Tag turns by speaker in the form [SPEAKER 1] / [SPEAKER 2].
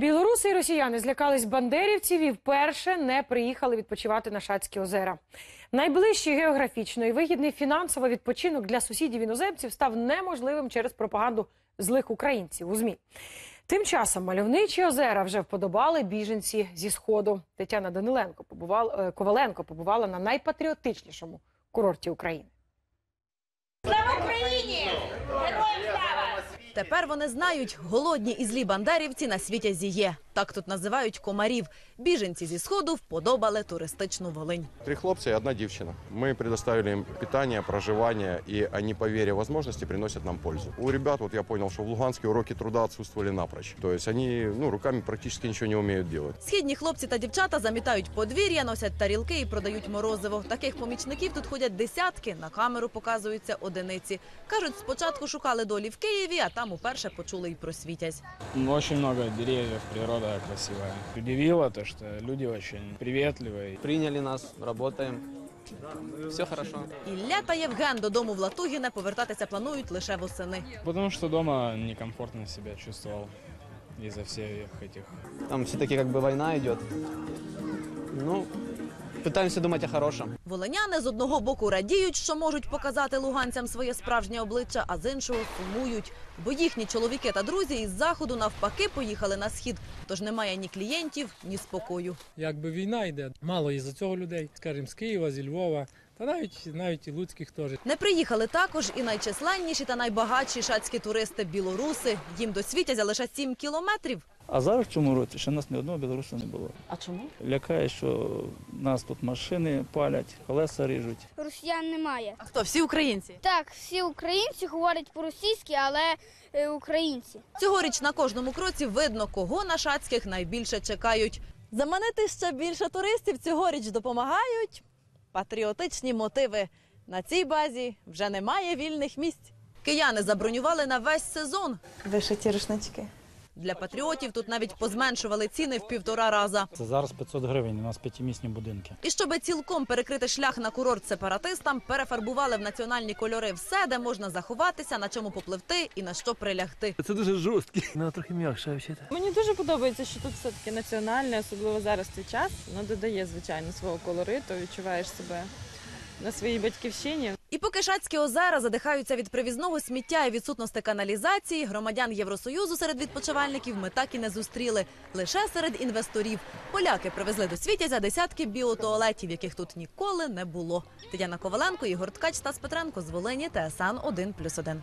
[SPEAKER 1] Білоруси і росіяни злякались бандерівців і вперше не приїхали відпочивати на Шацькі озера. Найближчий географічно і вигідний фінансово відпочинок для сусідів іноземців став неможливим через пропаганду злих українців у змі. Тим часом мальовничі озера вже вподобали біженці зі сходу. Тетяна Даниленко побувала е, Коваленко побувала на найпатріотичнішому курорті України.
[SPEAKER 2] Тепер вони знають, голодні і злі бандерівці на світі зіє. Так тут називають комарів. Біженці зі сходу вподобали туристичну Волинь.
[SPEAKER 3] Три хлопца и одна девчина. Мы предоставили им питание, проживание, и они, по вере возможности, приносят нам пользу. У ребят, вот я понял, что в Луганске уроки труда отсутствовали напрочь. То есть они ну, руками практически ничего не умеют делать.
[SPEAKER 2] Східні хлопці та дівчата замітають подвір'я, носять тарілки і продають морозиво. Таких помічників тут ходять десятки. На камеру показуються одиниці. кажуть, спочатку шукали долі в Києві, а там уперше почули й про світязь.
[SPEAKER 4] Ну, Очень много деревьев, природа красивая. Удивило то, что люди очень приветливые.
[SPEAKER 5] Приняли нас, работаем. Все хорошо.
[SPEAKER 2] Ілля та Євген додому в Латугіне повертатися планують лише восени.
[SPEAKER 4] Потому что дома некомфортно себя чувствовал из-за всех этих
[SPEAKER 5] Там все-таки как бы война идет. Ну, пытаемся думать о.
[SPEAKER 2] Волиняни з одного боку радіють, що можуть показати луганцям своє справжнє обличчя, а з іншого сумують. Бо їхні чоловіки та друзі із заходу навпаки поїхали на схід. Тож немає ні клієнтів, ні спокою.
[SPEAKER 6] якби війна йде. Мало із-за цього людей, скажімо, з Києва, зі Львова, та навіть навіть і Луцьких теж.
[SPEAKER 2] Не приїхали також і найчисленніші та найбагатші шацькі туристи білоруси. Їм до Світязя лише 7 кілометрів.
[SPEAKER 7] А зараз в цьому році ще нас ні одного білоруса не було.
[SPEAKER 2] А чому?
[SPEAKER 7] Лякає, що нас тут машини палять, колеса ріжуть.
[SPEAKER 8] Росіян немає.
[SPEAKER 2] А хто? Всі українці?
[SPEAKER 8] Так, всі українці говорять по-російськи, але е, українці.
[SPEAKER 2] Цьогоріч на кожному кроці видно, кого на шацьких найбільше чекають. Заманити ще більше туристів цьогоріч допомагають патріотичні мотиви. На цій базі вже немає вільних місць. Кияни забронювали на весь сезон.
[SPEAKER 9] Вишиті рушнички.
[SPEAKER 2] Для патріотів тут навіть позменшували ціни в півтора раза.
[SPEAKER 7] Це зараз 500 гривень, у нас п'ятимісні будинки.
[SPEAKER 2] І щоби цілком перекрити шлях на курорт сепаратистам, перефарбували в національні кольори все, де можна заховатися, на чому попливти і на що прилягти.
[SPEAKER 10] Це дуже жорсткі. Ну, трохи м'якше взагалі.
[SPEAKER 9] Мені дуже подобається, що тут все таки національне, особливо зараз цей час. Воно додає звичайно свого колориту. Відчуваєш себе на своїй батьківщині.
[SPEAKER 2] І шацькі озера задихаються від привізного сміття і відсутності каналізації, громадян Євросоюзу серед відпочивальників ми так і не зустріли. Лише серед інвесторів. Поляки привезли до Світязя десятки біотуалетів, яких тут ніколи не було. Тетяна Коваленко, Ігор Ткач та Петренко з Волині, ТСН 1+,1.